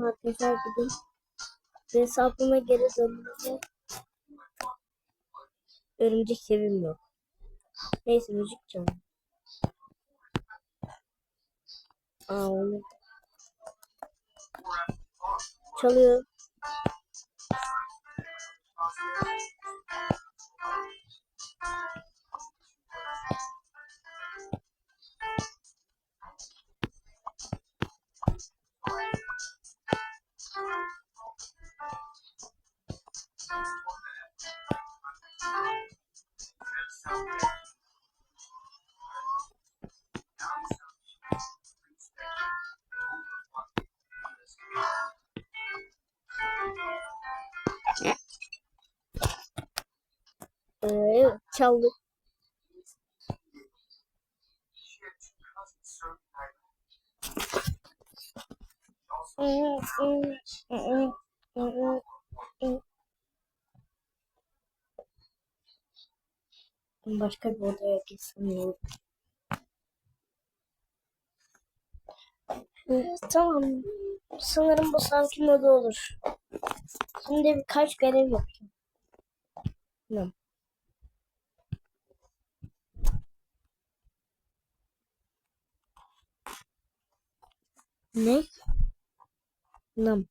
Bakın arkadaşlar. Ve hesabıma geri döndüğümde örümcek evim yok. Neyse müzik çalın. Aa onu. Çalıyor. Evet, çaldı. Başka bir odaya? Ee, Tamam. Sanırım bu sanki moda olur. Şimdi birkaç görev yapacağım. Tamam. Ne? Nam.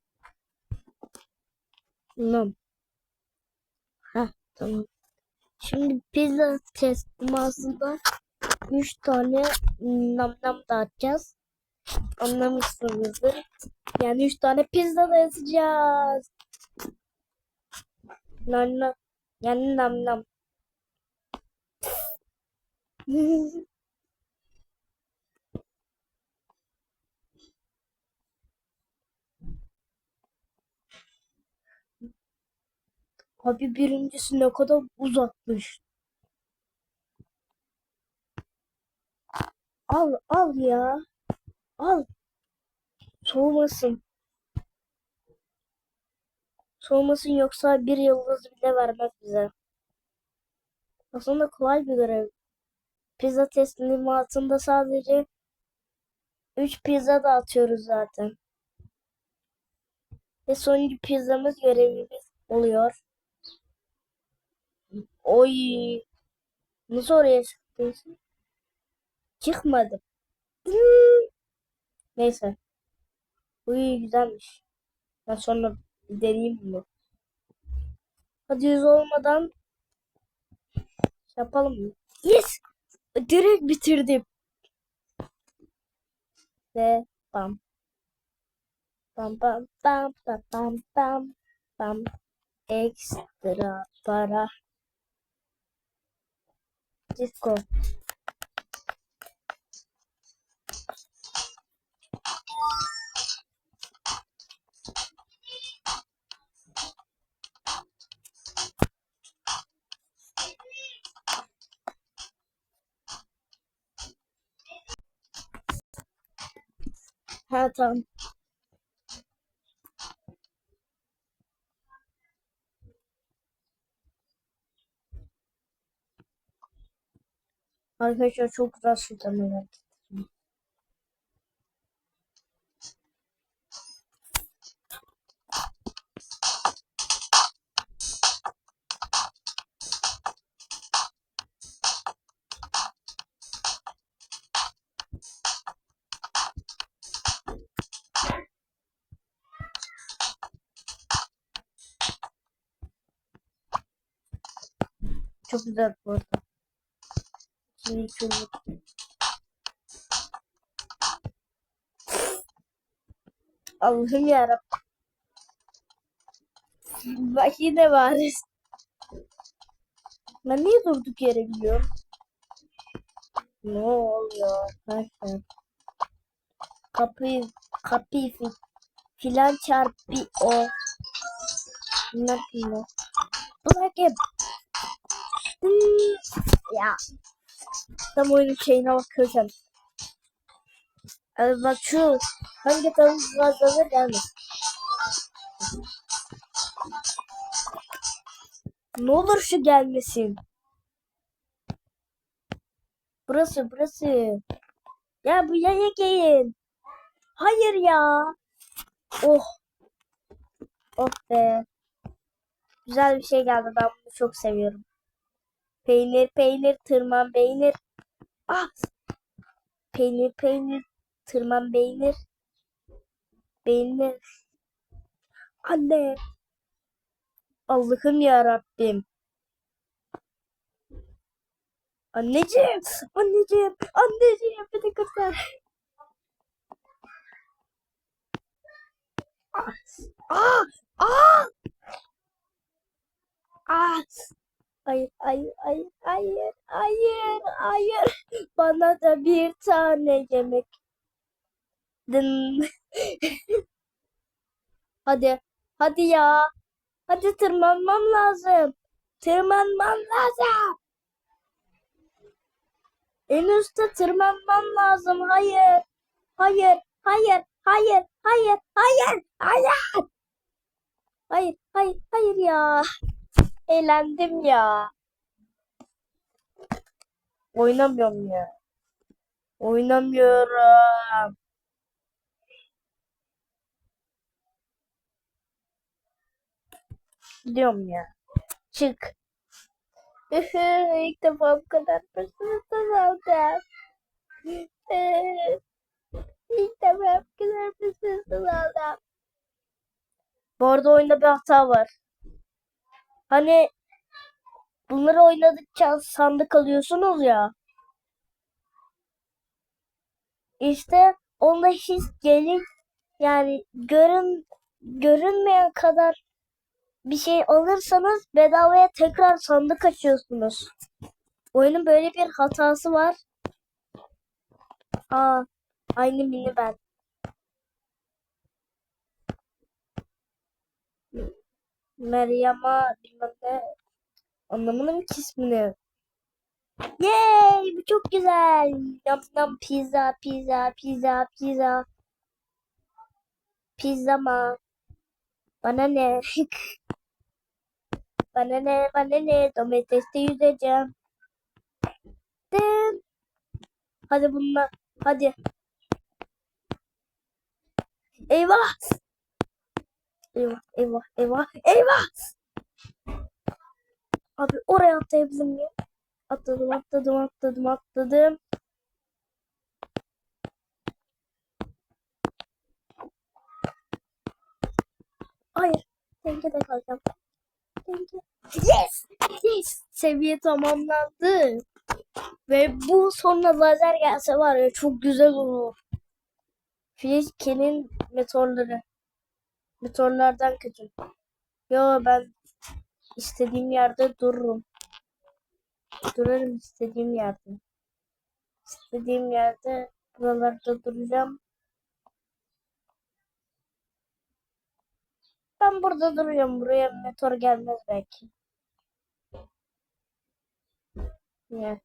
Nam. Ha tamam. Şimdi pizza teslimatında 3 tane nam nam dağıtacağız. Anlamışsınızdır. Yani 3 tane pizza dağıtacağız. Nam nam. Yani nam nam. Abi birincisi ne kadar uzakmış. Al al ya. Al. Soğumasın. Soğumasın yoksa bir yıldız bile vermez bize. Aslında kolay bir görev. Pizza teslimatında sadece 3 pizza dağıtıyoruz zaten. Ve sonuncu pizzamız görevimiz oluyor. Oy. Nasıl oraya çıktın? Çıkmadım. Neyse. Uy güzelmiş. Ben sonra bir deneyeyim bunu. Hadi yüz olmadan şey yapalım mı? Yes! Direkt bitirdim. Ve. Bam bam bam bam bam bam bam. Ekstra para. Disco. Ha tamam. Arkadaşlar çok güzel sultanlar. Çok güzel bu arada. Şunu Allah'ım yarabbim. Bak yine var. Ben niye durduk yere gidiyorum? Ne oluyor arkadaşlar? Kapıyı, kapıyı fi- filan çarpı o. Ne yapayım? Bırakayım. Hmm, Ya. Tam oyunun şeyine bakıyorken. Abi bak şu hangi tavuk fazladır gelmez. Ne olur şu gelmesin. Burası burası. Ya bu yaya gelin. Hayır ya. Oh. Oh be. Güzel bir şey geldi. Ben bunu çok seviyorum. Peynir peynir tırman peynir. Ah. Peynir peynir tırman peynir. Peynir. Anne. Allah'ım ya Rabbim. Anneciğim, anneciğim, anneciğim beni kurtar. Ah, ah, ah, ah. Hayır, hayır, hayır, hayır, hayır, hayır. Bana da bir tane yemek. Dın. hadi, hadi ya. Hadi tırmanmam lazım. Tırmanmam lazım. En üstte tırmanmam lazım. Hayır, hayır, hayır, hayır, hayır, hayır, hayır. Hayır, hayır, hayır ya. Eğlendim ya. Oynamıyorum ya. Oynamıyorum. Gidiyorum ya. Çık. İlk defa bu kadar fırsatı aldım. İlk defa bu kadar fırsatı aldım. Bu arada oyunda bir hata var. Hani bunları oynadıkça sandık alıyorsunuz ya. İşte onda hiç gelin yani görün görünmeyen kadar bir şey alırsanız bedavaya tekrar sandık açıyorsunuz. Oyunun böyle bir hatası var. Aa, aynı mini ben. Meryem'a bilmem ne anlamadım ki ismini. Yay! Bu çok güzel. Yam yam pizza, pizza, pizza, pizza. Pizza mı? Bana ne? Bana ne? Bana ne? Domatesle yüzeceğim. Dın. Hadi bununla. Hadi. Eyvah. Eyvah, eyvah, eyvah, eyvah. Abi oraya atlayabilir miyim? Atladım, atladım, atladım, atladım. Hayır. Dengede kalacağım. Denge. Yes! Yes! Seviye tamamlandı. Ve bu sonra lazer gelse var ya çok güzel olur. Fliske'nin meteorları. Meteorlardan kötü. Yo ben istediğim yerde dururum. Durarım istediğim yerde. İstediğim yerde buralarda duracağım. Ben burada duruyorum. Buraya meteor gelmez belki. Ya.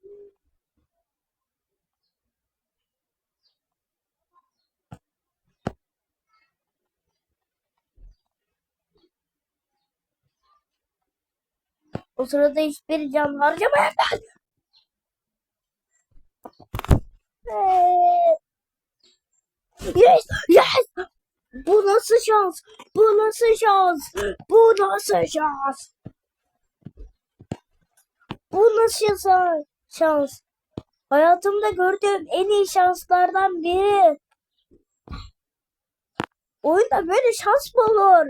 O sırada hiçbir can harcamayın ben. Yes, yes. Bu nasıl şans? Bu nasıl şans? Bu nasıl şans? Bu nasıl şans? Hayatımda gördüğüm en iyi şanslardan biri. Oyunda böyle şans mı olur?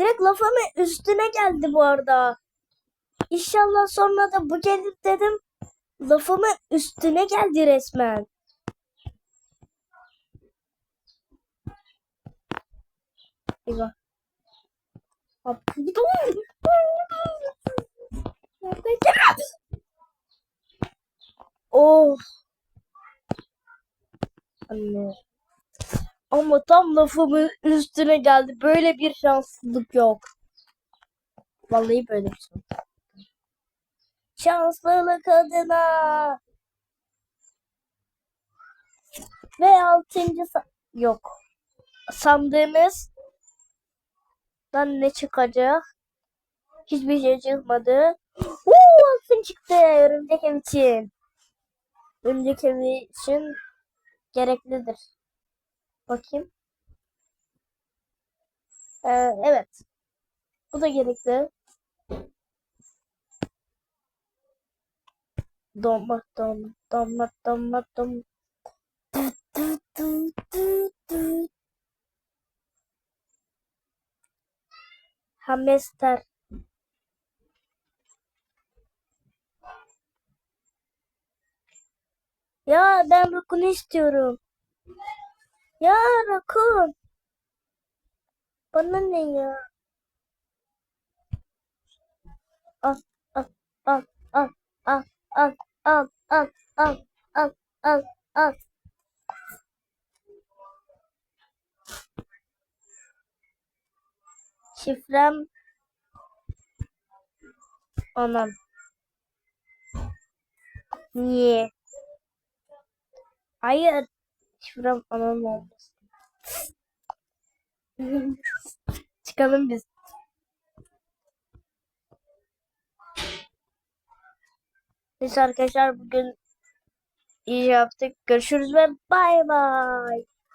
Direkt lafımın üstüne geldi bu arada. İnşallah sonra da bu gelir dedim. Lafımın üstüne geldi resmen. Eyvah. Oh. Anne. Ama tam lafımın üstüne geldi. Böyle bir şanssızlık yok. Vallahi böyle bir şey. Şanslılık adına. Ve altıncı sa- yok. Sandığımız ne çıkacak? Hiçbir şey çıkmadı. Uuu altın çıktı örümcek ev için. Örümcek evi için gereklidir. Bakayım. Ee, evet. Bu da gerekli. Donmak donmak donmak donmak donmak. Hamster. Ya ben Rukun'u istiyorum. Ya rakun. Bana ne ya? Al al al al al al al al al al al al. Şifrem Anam. Niye? Hayır. Şifrem anam olmasın. Çıkalım biz. Neyse arkadaşlar bugün iyi yaptık. Görüşürüz ve bay bay.